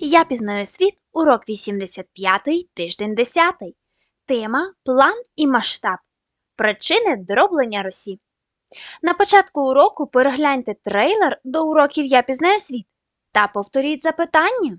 Я пізнаю світ, урок 85, тиждень 10. Тема План і масштаб. Причини дроблення Росі. На початку уроку перегляньте трейлер до уроків Я пізнаю світ та повторіть запитання.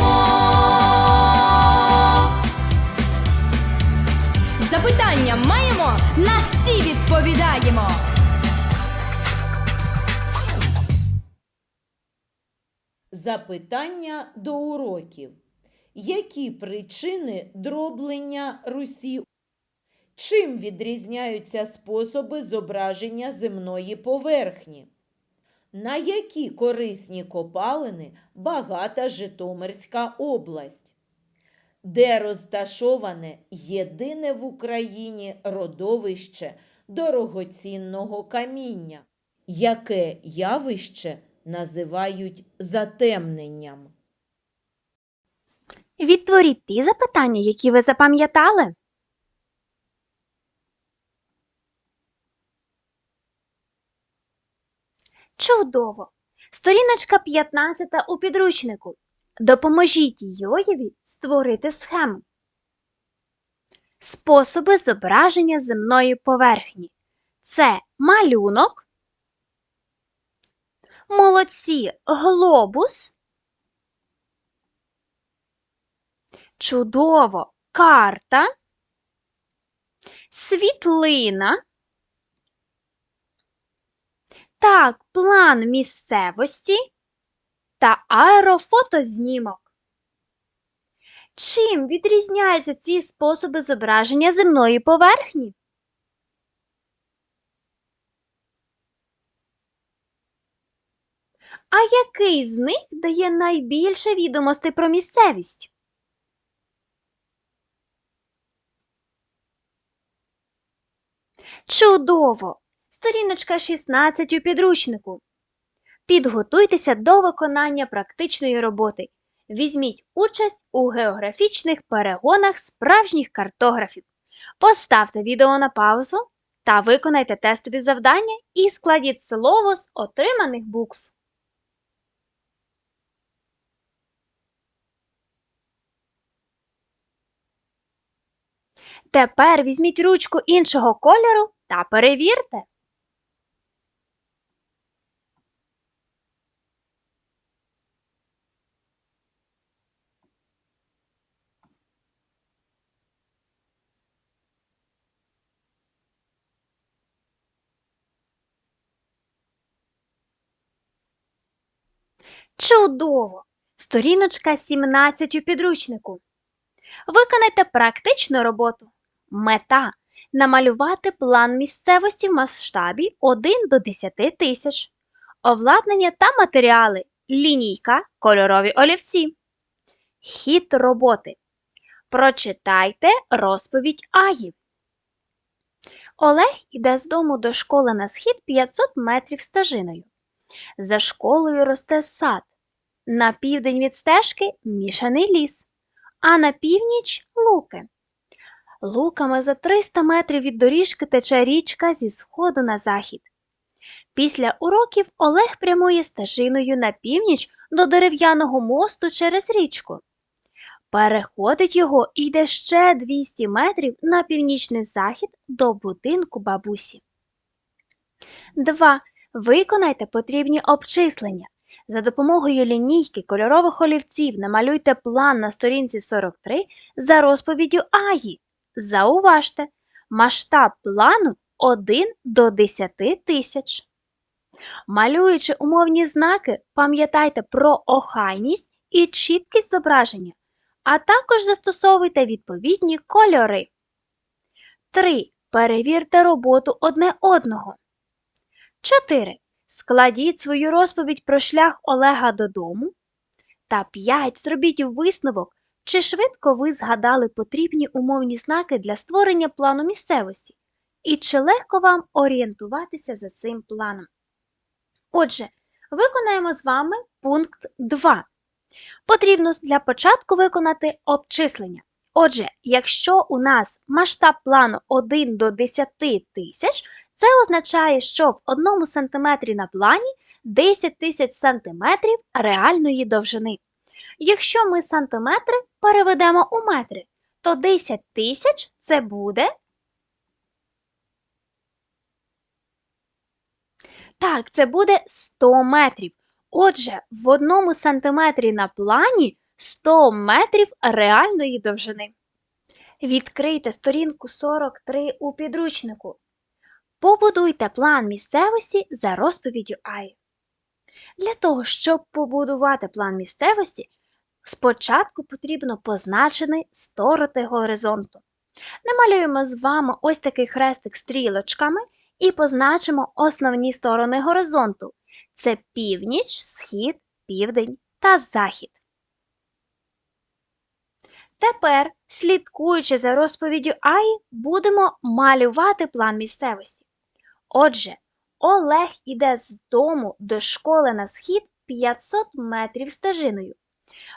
Запитання маємо, на всі відповідаємо. Запитання до уроків. Які причини дроблення Русі? Чим відрізняються способи зображення земної поверхні? На які корисні копалини багата Житомирська область? Де розташоване єдине в Україні родовище дорогоцінного каміння? Яке явище називають затемненням? Відтворіть ті запитання, які ви запам'ятали. Чудово! Сторіночка 15 у підручнику. Допоможіть Йоєві створити схему. Способи зображення земної поверхні. Це малюнок. Молодці глобус. Чудово! Карта. Світлина. Так, план місцевості та аерофотознімок. Чим відрізняються ці способи зображення земної поверхні? А який з них дає найбільше відомостей про місцевість? Чудово! Сторіночка 16 у підручнику. Підготуйтеся до виконання практичної роботи. Візьміть участь у географічних перегонах справжніх картографів. Поставте відео на паузу та виконайте тестові завдання і складіть слово з отриманих букв. Тепер візьміть ручку іншого кольору та перевірте. Чудово! Сторіночка 17 у підручнику. Виконайте практичну роботу. Мета намалювати план місцевості в масштабі 1 до 10 тисяч. Обладнання та матеріали. Лінійка, кольорові олівці. Хід роботи. Прочитайте розповідь Аї. Олег іде з дому до школи на схід 500 метрів стежиною. За школою росте сад. На південь від стежки мішаний ліс, а на північ луки. Луками за 300 метрів від доріжки тече річка зі сходу на захід. Після уроків Олег прямує стежиною на північ до дерев'яного мосту через річку. Переходить його і йде ще 200 метрів на північний захід до будинку бабусі. 2. Виконайте потрібні обчислення. За допомогою лінійки кольорових олівців намалюйте план на сторінці 43 за розповіддю Аї. Зауважте, масштаб плану 1 до 10 тисяч. Малюючи умовні знаки, пам'ятайте про охайність і чіткість зображення, а також застосовуйте відповідні кольори. 3. Перевірте роботу одне одного. 4. Складіть свою розповідь про шлях Олега додому. Та 5. Зробіть висновок, чи швидко ви згадали потрібні умовні знаки для створення плану місцевості, і чи легко вам орієнтуватися за цим планом. Отже, виконаємо з вами пункт 2. Потрібно для початку виконати обчислення. Отже, якщо у нас масштаб плану 1 до 10 тисяч, це означає, що в 1 см на плані 10 тисяч сантиметрів реальної довжини. Якщо ми сантиметри переведемо у метри, то 10 тисяч це буде. Так, це буде 100 метрів. Отже, в одному сантиметрі на плані 100 метрів реальної довжини. Відкрийте сторінку 43 у підручнику. Побудуйте план місцевості за розповіддю Аї. Для того, щоб побудувати план місцевості, спочатку потрібно позначити сторони горизонту. Намалюємо з вами ось такий хрестик стрілочками і позначимо основні сторони горизонту. Це північ, схід, південь та захід. Тепер, слідкуючи за розповіддю Аї, будемо малювати план місцевості. Отже, Олег іде з дому до школи на схід 500 метрів стежиною.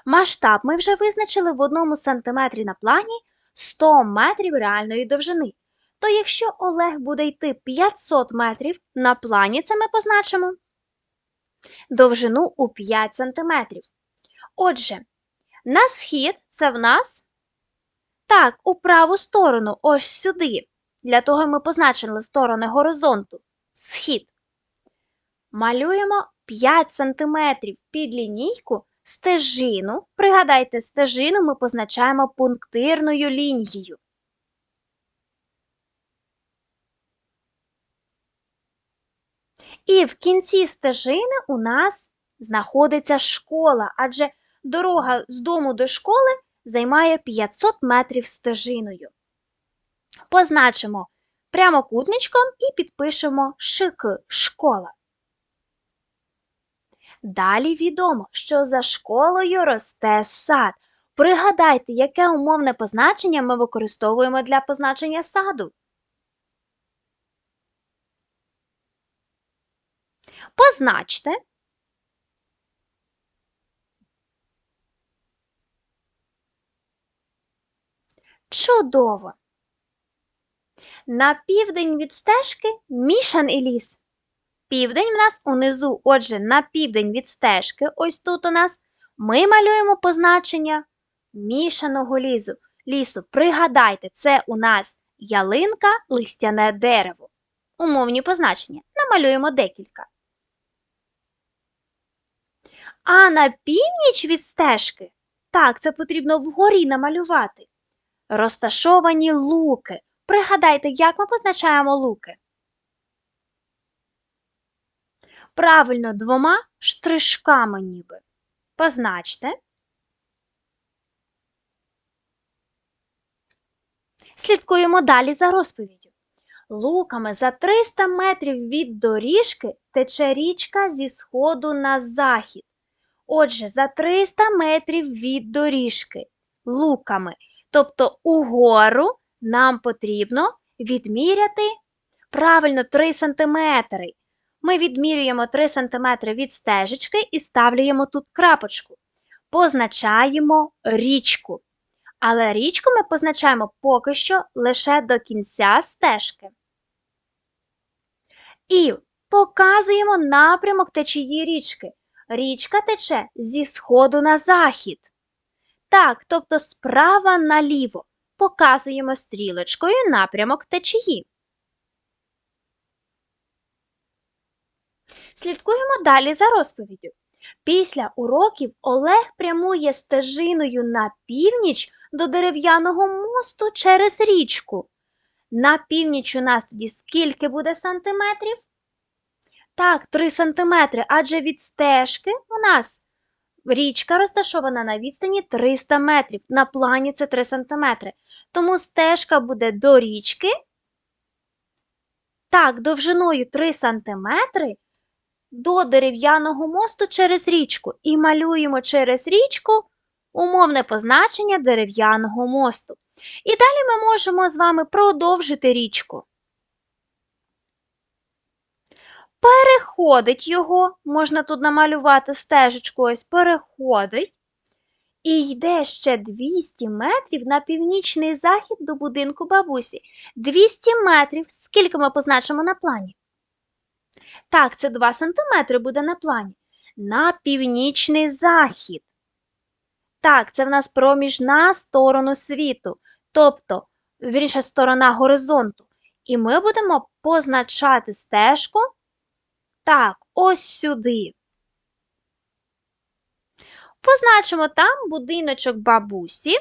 Масштаб ми вже визначили в одному сантиметрі на плані 100 метрів реальної довжини. То якщо Олег буде йти 500 метрів, на плані це ми позначимо довжину у 5 сантиметрів. Отже, на схід це в нас так, у праву сторону, ось сюди. Для того ми позначили сторони горизонту. Схід. Малюємо 5 см під лінійку стежину. Пригадайте, стежину ми позначаємо пунктирною лінією. І в кінці стежини у нас знаходиться школа, адже дорога з дому до школи займає 500 метрів стежиною. Позначимо прямокутничком і підпишемо ШК школа. Далі відомо, що за школою росте сад. Пригадайте, яке умовне позначення ми використовуємо для позначення саду. Позначте Чудово! На південь від стежки мішаний ліс. Південь в нас унизу, отже, на південь від стежки, ось тут у нас, ми малюємо позначення мішаного лісу. лісу. Пригадайте, це у нас ялинка, листяне дерево. Умовні позначення. Намалюємо декілька. А на північ від стежки, так, це потрібно вгорі намалювати. Розташовані луки. Пригадайте, як ми позначаємо луки? Правильно, двома штришками ніби. Позначте. Слідкуємо далі за розповіддю. Луками за 300 метрів від доріжки тече річка зі сходу на захід. Отже, за 300 метрів від доріжки луками, тобто угору, нам потрібно відміряти правильно 3 см. Ми відмірюємо 3 см від стежечки і ставлюємо тут крапочку. Позначаємо річку. Але річку ми позначаємо поки що лише до кінця стежки. І показуємо напрямок течії річки. Річка тече зі сходу на захід. Так, тобто справа наліво. Показуємо стрілочкою напрямок течії. Слідкуємо далі за розповіддю. Після уроків Олег прямує стежиною на північ до дерев'яного мосту через річку. На північ у нас тоді скільки буде сантиметрів? Так, 3 сантиметри, адже від стежки у нас Річка розташована на відстані 300 метрів. На плані це 3 сантиметри. Тому стежка буде до річки. Так, довжиною 3 сантиметри до дерев'яного мосту через річку. І малюємо через річку умовне позначення дерев'яного мосту. І далі ми можемо з вами продовжити річку. Переходить його, можна тут намалювати стежечку, ось переходить, і йде ще 200 метрів на північний захід до будинку бабусі. 200 метрів, скільки ми позначимо на плані? Так, це 2 сантиметри буде на плані. На північний захід. Так, це в нас проміжна сторону світу, тобто, вірніше, сторона горизонту. І ми будемо позначати стежку. Так, ось сюди. Позначимо там будиночок бабусі.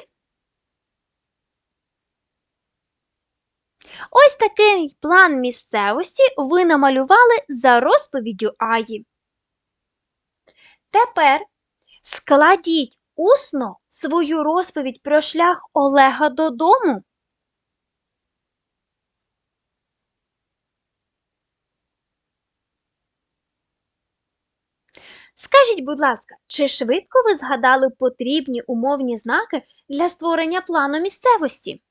Ось такий план місцевості ви намалювали за розповіддю Аї. Тепер складіть усно свою розповідь про шлях Олега додому. Скажіть, будь ласка, чи швидко ви згадали потрібні умовні знаки для створення плану місцевості?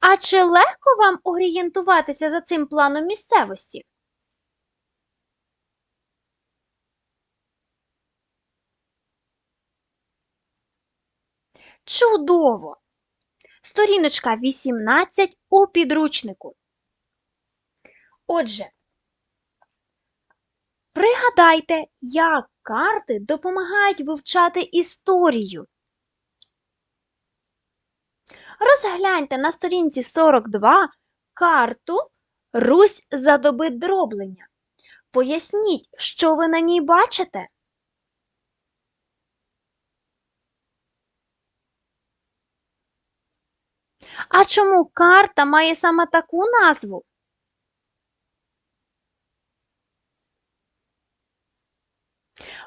А чи легко вам орієнтуватися за цим планом місцевості? Чудово! Сторіночка 18 у підручнику. Отже, пригадайте, як карти допомагають вивчати історію. Розгляньте на сторінці 42 карту Русь за доби дроблення. Поясніть, що ви на ній бачите. А чому карта має саме таку назву?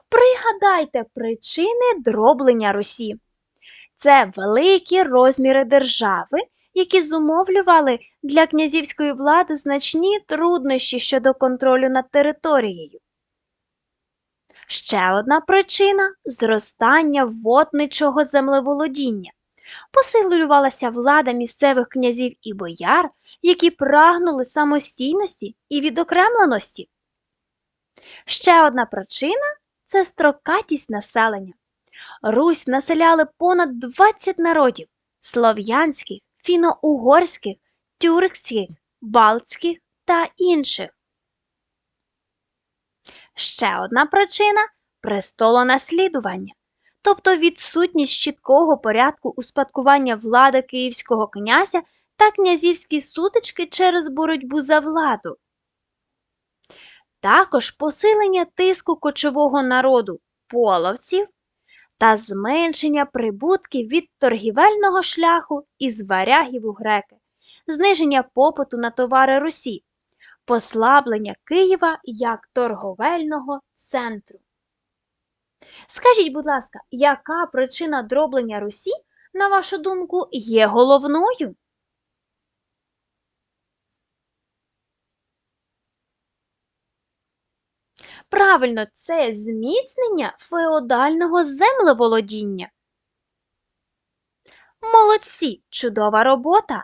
Пригадайте причини дроблення Русі. Це великі розміри держави, які зумовлювали для князівської влади значні труднощі щодо контролю над територією. Ще одна причина зростання водничого землеволодіння. Посилювалася влада місцевих князів і бояр, які прагнули самостійності і відокремленості. Ще одна причина це строкатість населення. Русь населяли понад 20 народів слов'янських, фіно-угорських, тюркських, балтських та інших. Ще одна причина престолонаслідування, тобто відсутність чіткого порядку успадкування влади київського князя та князівські сутички через боротьбу за владу. Також посилення тиску кочового народу половців та зменшення прибутків від торгівельного шляху із варягів у греки, зниження попиту на товари Русі, послаблення Києва як торговельного центру. Скажіть, будь ласка, яка причина дроблення Русі, на вашу думку, є головною? Правильно, це зміцнення феодального землеволодіння. Молодці! Чудова робота!